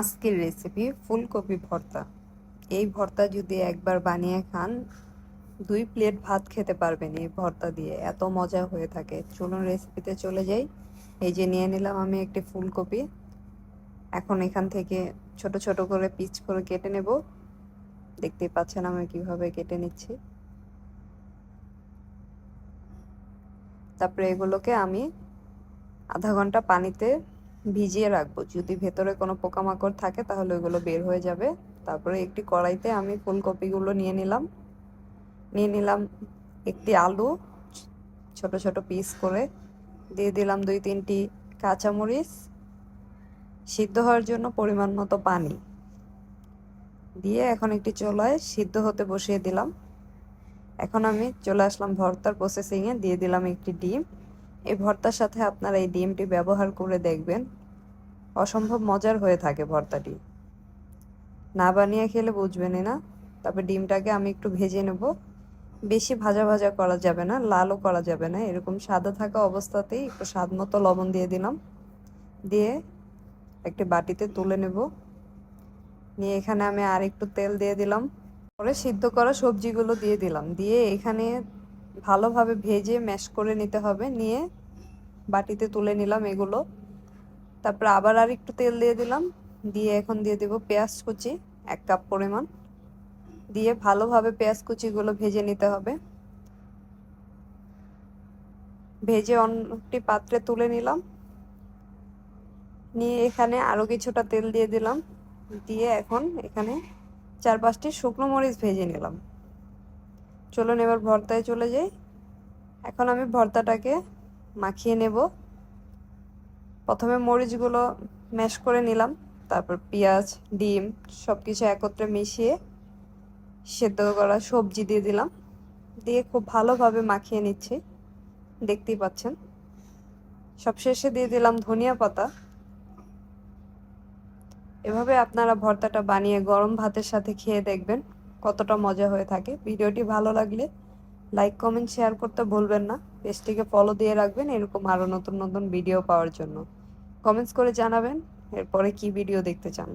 আজকের রেসিপি ফুলকপি ভর্তা। এই ভর্তা যদি একবার বানিয়ে খান, দুই প্লেট ভাত খেতে পারবেন এই ভর্তা দিয়ে। এত মজা হয়ে থাকে। চলুন রেসিপিতে চলে যাই। এই যে নিয়ে নিলাম আমি একটি ফুলকপি। এখন এখান থেকে ছোট ছোট করে পিচ করে কেটে নেব। দেখতেই পাচ্ছেন আমি কীভাবে কেটে নিচ্ছি। তারপরে এগুলোকে আমি আধা ঘণ্টা পানিতে ভিজিয়ে রাখব। যদি ভেতরে কোনো পোকামাকড় থাকে, তাহলে ওইগুলো বের হয়ে যাবে। তারপরে একটি কড়াইতে আমি ফুলকপিগুলো নিয়ে নিলাম। নিয়ে নিলাম একটি আলু, ছোট ছোট পিস করে। দিয়ে দিলাম দুই তিনটি কাঁচামরিচ। সিদ্ধ হওয়ার জন্য পরিমাণ মতো পানি। দিয়ে এখন একটি চোলায় সিদ্ধ হতে বসিয়ে দিলাম। এখন আমি চলে আসলাম ভর্তার প্রসেসিংয়ে দিয়ে দিলাম একটি ডিম। এই ভর্তার সাথে আপনারা এই ডিমটি ব্যবহার করে দেখবেন। অসম্ভব মজার হয়ে থাকে ভর্তাটি। না বানিয়ে খেলে বুঝবেনই না। তারপর ডিমটাকে আমি একটু ভেজে নেব। বেশি ভাজা ভাজা করা যাবে না, লালও করা যাবে না। এরকম সাদা থাকা অবস্থাতেই একটু স্বাদ মতো লবণ দিয়ে দিলাম। দিয়ে একটি বাটিতে তুলে নেব। নিয়ে এখানে আমি আর একটু তেল দিয়ে দিলাম। পরে সিদ্ধ করা সবজিগুলো দিয়ে দিলাম। দিয়ে এখানে ভালোভাবে ভেজে ম্যাশ করে নিতে হবে। নিয়ে বাটিতে তুলে নিলাম এগুলো। তারপর আবার আর একটু তেল দিয়ে দিলাম। দিয়ে এখন দিয়ে দেব পেঁয়াজ কুচি, এক কাপ পরিমাণ। দিয়ে ভালোভাবে পেঁয়াজ কুচিগুলো ভেজে নিতে হবে। ভেজে অন্যটি পাত্রে তুলে নিলাম। নিয়ে এখানে আরও কিছুটা তেল দিয়ে দিলাম। দিয়ে এখন এখানে চার পাঁচটি শুকনো মরিচ ভেজে নিলাম। চলুন এবার ভর্তায় চলে যাই। এখন আমি ভর্তাটাকে মাখিয়ে নেব। প্রথমে মরিচগুলো ম্যাশ করে নিলাম, তারপর পেঁয়াজ, ডিম সব কিছু একত্রে মিশিয়ে সেদ্ধ করা সবজি দিয়ে দিলাম। দিয়ে খুব ভালোভাবে মাখিয়ে নিচ্ছি, দেখতেই পাচ্ছেন। সবশেষে দিয়ে দিলাম ধনিয়া পাতা। এভাবে আপনারা ভর্তাটা বানিয়ে গরম ভাতের সাথে খেয়ে দেখবেন। কতটা মজা হয়ে থাকে। ভিডিওটি ভালো লাগলে লাইক কমেন্ট শেয়ার করতে ভুলবেন না। পেজটিকে ফলো দিয়ে রাখবেন এরকম আরও নতুন নতুন ভিডিও পাওয়ার জন্য। কমেন্টস করে জানাবেন, এরপরে কি ভিডিও দেখতে চান?